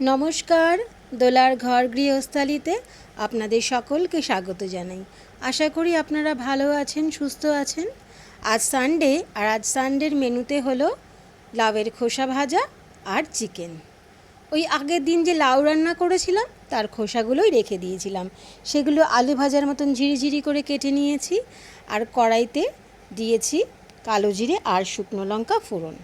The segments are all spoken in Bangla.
নমস্কার, দোলার ঘর গৃহস্থালিতে আপনাদের সকলকে স্বাগত জানাই। আশা করি আপনারা ভালো আছেন, সুস্থ আছেন। আজ সানডে আর আজ সানডের মেনুতে হলো লাউয়ের খোসা ভাজা আর চিকেন। ওই আগের দিন যে লাউ রান্না করেছিলাম, তার খোসাগুলোই রেখে দিয়েছিলাম। সেগুলো আলু ভাজার মতন ঝিরিঝিরি করে কেটে নিয়েছি, আর কড়াইতে দিয়েছি কালো জিরে আর শুকনো লঙ্কা ফোড়ন।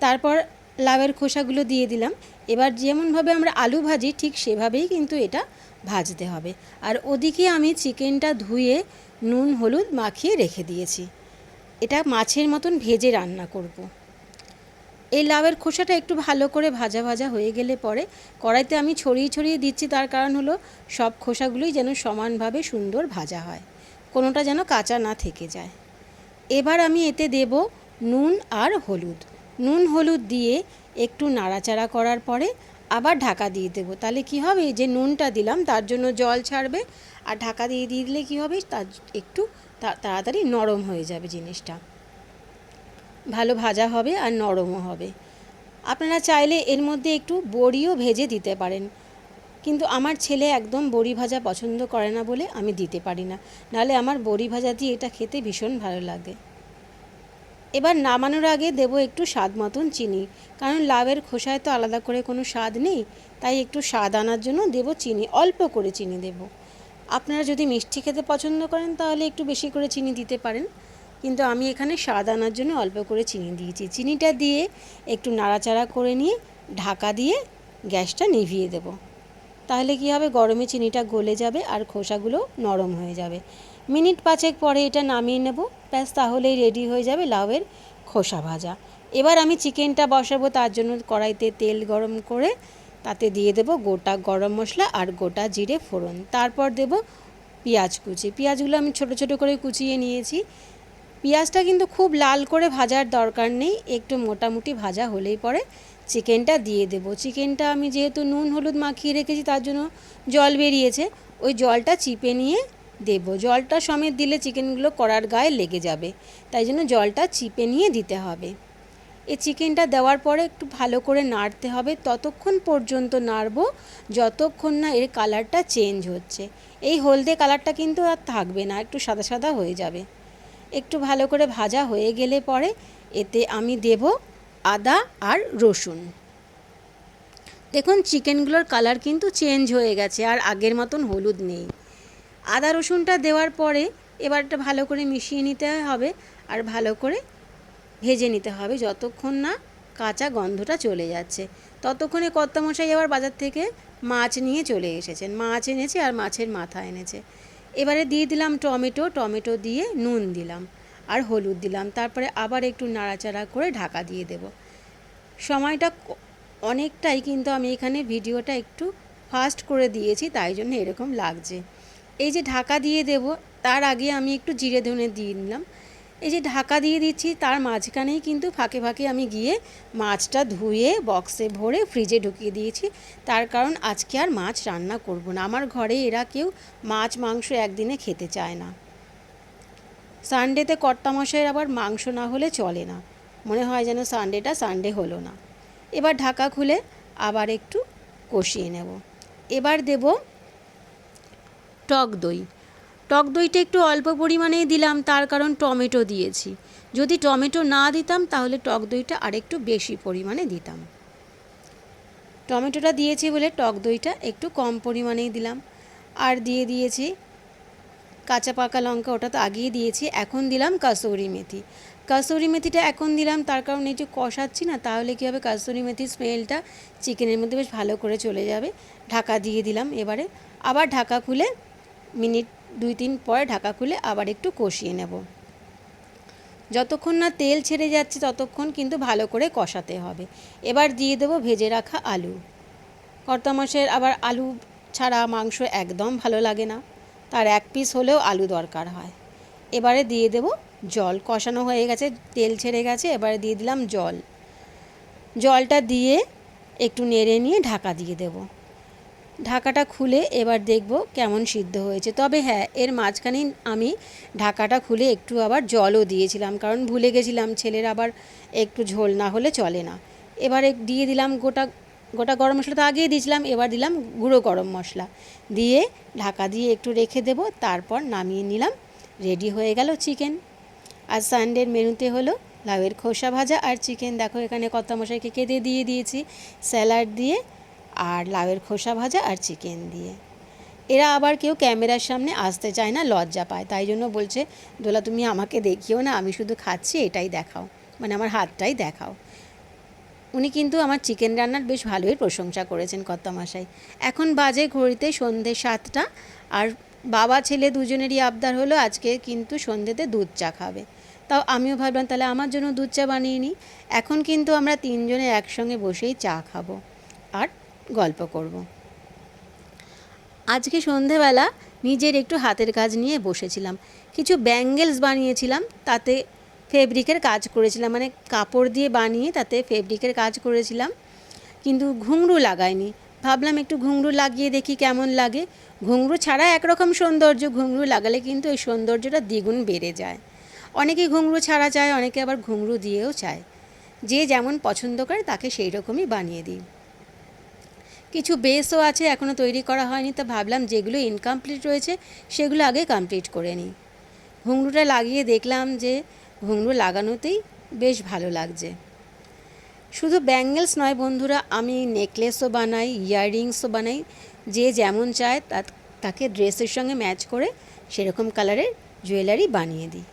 তারপর লাউয়ের খোসাগুলো দিয়ে দিলাম। এবার যেমনভাবে আমরা আলু ভাজি, ঠিক সেভাবেই কিন্তু এটা ভাজতে হবে। আর ওদিকে আমি চিকেনটা ধুয়ে নুন, হলুদ মাখিয়ে রেখে দিয়েছি। এটা মাছের মতন ভেজে রান্না করব। এই লাউয়ের খোসাটা একটু ভালো করে ভাজা ভাজা হয়ে গেলে পরে কড়াইতে আমি ছড়িয়ে ছড়িয়ে দিচ্ছি, তার কারণ হলো সব খোসাগুলোই যেন সমানভাবে সুন্দর ভাজা হয়। কোনোটা যেন কাঁচা না থেকে যায়। এবার আমি এতে দেব নুন আর হলুদ। নুন হলুদ দিয়ে একটু নাড়াচাড়া করার পরে আবার ঢাকা দিয়ে দেবো। তাহলে কি হবে? যে নুনটা দিলাম, তার জন্য জল ছাড়বে। আর ঢাকা দিয়ে দিয়ে দিলে কী হবে? তার একটু তাড়াতাড়ি নরম হয়ে যাবে জিনিসটা। ভালো ভাজা হবে আর নরমও হবে। আপনারা চাইলে এর মধ্যে একটু বড়িও ভেজে দিতে পারেন। কিন্তু আমার ছেলে একদম বড়ি ভাজা পছন্দ করে না বলে আমি দিতে পারি না। নাহলে আমার বড়ি ভাজা দিয়ে এটা খেতে ভীষণ ভালো লাগে। এবার নামানোর আগে দেব একটু স্বাদ মতন চিনি। কারণ লাউয়ের খোসায় তো আলাদা করে কোনো স্বাদ নেই, তাই একটু স্বাদ আনার জন্য দেব চিনি, অল্প করে চিনি দেব। আপনারা যদি মিষ্টি খেতে পছন্দ করেন, তাহলে একটু বেশি করে চিনি দিতে পারেন। কিন্তু আমি এখানে স্বাদ আনার জন্য অল্প করে চিনি দিয়েছি। চিনিটা দিয়ে একটু নাড়াচাড়া করে নিয়ে ঢাকা দিয়ে গ্যাসটা নিভিয়ে দেবো। তাহলে কি হবে? গরমে চিনিটা গলে যাবে আর খোসাগুলো নরম হয়ে যাবে। মিনিট পাঁচেক পরে এটা নামিয়ে নেব। ব্যাস, তাহলেই রেডি হয়ে যাবে লাউয়ের খোসা ভাজা। এবার আমি চিকেনটা বসাবো, তার জন্য কড়াইতে তেল গরম করে তাতে দিয়ে দেব গোটা গরম মশলা আর গোটা জিরে ফোড়ন। তারপর দেব পেঁয়াজ কুচি। পেঁয়াজগুলো আমি ছোট ছোট করে কুচিয়ে নিয়েছি। পেঁয়াজটা কিন্তু খুব লাল করে ভাজার দরকার নেই, একটু মোটামুটি ভাজা হলেই পরে চিকেনটা দিয়ে দেবো। চিকেনটা আমি যেহেতু নুন, হলুদ মাখিয়ে রেখেছি, তার জন্য জল বেরিয়েছে। ওই জলটা চিপে নিয়ে দেবো। জলটা সমেত দিলে চিকেনগুলো কড়ার গায়ে লেগে যাবে। তাই জন্য জলটা চিপে নিয়ে দিতে হবে। এই চিকেনটা দেওয়ার পরে একটু ভালো করে নাড়তে হবে। ততক্ষণ পর্যন্ত নাড়বো, যতক্ষণ না এর কালারটা চেঞ্জ হচ্ছে। এই হলদে কালারটা কিন্তু আর থাকবে না, একটু সাদা সাদা হয়ে যাবে। একটু ভালো করে ভাজা হয়ে গেলে পরে এতে আমি দেব আদা আর রসুন। দেখুন, চিকেনগুলোর কালার কিন্তু চেঞ্জ হয়ে গেছে, আর আগের মতন হলুদ নেই। আদা রসুনটা দেওয়ার পরে এবার এটা ভালো করে মিশিয়ে নিতে হবে আর ভালো করে ভেজে নিতে হবে যতক্ষণ না কাঁচা গন্ধটা চলে যাচ্ছে। ততক্ষণে কর্তামশাই আবার বাজার থেকে মাছ নিয়ে চলে এসেছেন। মাছ এনেছে আর মাছের মাথা এনেছে। এবারে দিয়ে দিলাম টমেটো টমেটো দিয়ে নুন দিলাম আর হলুদ দিলাম। তারপরে আবার একটু নাড়াচাড়া করে ঢাকা দিয়ে দেব। সময়টা অনেকটাই কিন্তু আমি এখানে ভিডিওটা একটু ফাস্ট করে দিয়েছি, তাই জন্য এরকম লাগছে। এই যে ঢাকা দিয়ে দেব, তার আগে আমি একটু জিরে ধনে দিয়ে নিলাম। এই যে ঢাকা দিয়ে দিচ্ছি, তার মাঝখানেই কিন্তু ফাঁকে ফাঁকে আমি গিয়ে মাছটা ধুয়ে বক্সে ভরে ফ্রিজে ঢুকিয়ে দিয়েছি। তার কারণ আজকে আর মাছ রান্না করব না। আমার ঘরে এরা কেউ মাছ, মাংস একদিনে খেতে চায় না। সানডেতে কর্তামশাইয়ের আবার মাংস না হলে চলে না। মনে হয় যেন সানডেটা সানডে হলো না। এবার ঢাকা খুলে আবার একটু কষিয়ে নেব। এবার দেব টক দই। টক দইটা একটু অল্প পরিমাণেই দিলাম, তার কারণ টমেটো দিয়েছি। যদি টমেটো না দিতাম, তাহলে টক দইটা আরেকটু বেশি পরিমাণে দিতাম। টমেটোটা দিয়েছি বলে টক দইটা একটু কম পরিমাণেই দিলাম। আর দিয়ে দিয়েছি কাঁচা পাকা লঙ্কা, ওটা তো আগেই দিয়েছি, এখন দিলাম কাসৌরি মেথি। কাসৌরি মেথিটা এখন দিলাম, তার কারণ এই যে কষাচ্ছি না, তাহলে কী হবে, কাসৌরি মেথির স্মেলটা চিকেনের মধ্যে বেশ ভালো করে চলে যাবে। ঢাকা দিয়ে দিলাম এবারে। আবার ঢাকা খুলে মিনিট দুই তিন পরে ঢাকা খুলে আবার একটু কষিয়ে নেব। যতক্ষণ না তেল ছেড়ে যাচ্ছে ততক্ষণ কিন্তু ভালো করে কষাতে হবে। এবার দিয়ে দেবো ভেজে রাখা আলু। কর্তামশের আবার আলু ছাড়া মাংস একদম ভালো লাগে না। তার এক পিস হলেও আলু দরকার হয়। এবারে দিয়ে দেব জল। কষানো হয়ে গেছে, তেল ছেড়ে গেছে, এবারে দিয়ে দিলাম জল। জলটা দিয়ে একটু নেড়ে নিয়ে ঢাকা দিয়ে দেব। ঢাকাটা খুলে এবার দেখব কেমন সিদ্ধ হয়েছে। তবে হ্যাঁ এর মাঝখানেই আমি ঢাকাটা খুলে একটু আবার জলও দিয়েছিলাম, কারণ ভুলে গেছিলাম ছেলের আবার একটু ঝোল না হলে চলে না। এবারে দিয়ে দিলাম গোটা গোটা গরম মশলা তো আগেই দিয়েছিলাম, এবার দিলাম গুঁড়ো গরম মশলা। দিয়ে ঢাকা দিয়ে একটু রেখে দেব, তারপর নামিয়ে নিলাম, রেডি হয়ে গেল চিকেন। আর সানডের মেনুতে হলো লাউয়ের খোসা ভাজা আর চিকেন। দেখো এখানে কত মশাইকে কেটে দিয়ে দিয়েছি, স্যালাড দিয়ে আর লাউয়ের খোসা ভাজা আর চিকেন দিয়ে। এরা আবার কেউ ক্যামেরার সামনে আসতে চায় না, লজ্জা পায়। তাই জন্য বলছে, দোলা, তুমি আমাকে দেখিও না, আমি শুধু খাচ্ছি, এটাই দেখাও। মানে আমার হাতটাই দেখাও। উনি কিন্তু আমার চিকেন রান্নার বেশ ভালোই প্রশংসা করেছেন কর্তামশাই। এখন বাজে ঘড়িতে সন্ধে সাতটা, আর বাবা, ছেলে দুজনেরই আবদার হলো আজকে কিন্তু সন্ধেতে দুধ চা খাবে। তাও আমিও ভাবলাম, তাহলে আমার জন্য দুধ চা বানিয়ে নিই। এখন কিন্তু আমরা তিনজনে একসঙ্গে বসেই চা খাব। আর গল্প করব। আজকে সন্ধেবেলা নিজের একটু হাতের কাজ নিয়ে বসেছিলাম। কিছু ব্যাঙ্গেলস বানিয়েছিলাম, তাতে ফেব্রিকের কাজ করেছিলাম। মানে কাপড় দিয়ে বানিয়ে তাতে ফেব্রিকের কাজ করেছিলাম। কিন্তু ঘুঙরু লাগাইনি। ভাবলাম একটু ঘুঙরু লাগিয়ে দেখি কেমন লাগে। ঘুঙরু ছাড়া একরকম সৌন্দর্য, ঘুঙরু লাগালে কিন্তু এই সৌন্দর্যটা দ্বিগুণ বেড়ে যায়। অনেকেই ঘুঙরু ছাড়া চায়, অনেকে আবার ঘুঙরু দিয়েও চায়। যে যেমন পছন্দ করে তাকে সেই রকমই বানিয়ে দিই। কিছু বেসও আছে এখনও তৈরি করা হয়নি, তো ভাবলাম যেগুলো ইনকমপ্লিট রয়েছে, সেগুলো আগে কমপ্লিট করে নিই। ঘুঙরুটা লাগিয়ে দেখলাম যে ঘুঙরু লাগানোতেই বেশ ভালো লাগছে। শুধু ব্যাঙ্গেলস নয় বন্ধুরা, আমি নেকলেসও বানাই ইয়াররিংসও বানাই, যে যেমন চায় তা, তাকে ড্রেসের সঙ্গে ম্যাচ করে সেরকম কালারের জুয়েলারি বানিয়ে দিই।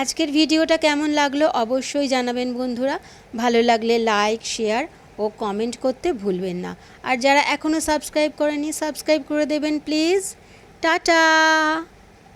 আজকের ভিডিওটা কেমন লাগল অবশ্যই জানাবেন বন্ধুরা। ভালো লাগলে লাইক শেয়ার ও কমেন্ট করতে ভুলবেন না। আর যারা এখনও সাবস্ক্রাইব করেনি সাবস্ক্রাইব করে দেবেন প্লিজ টাটা!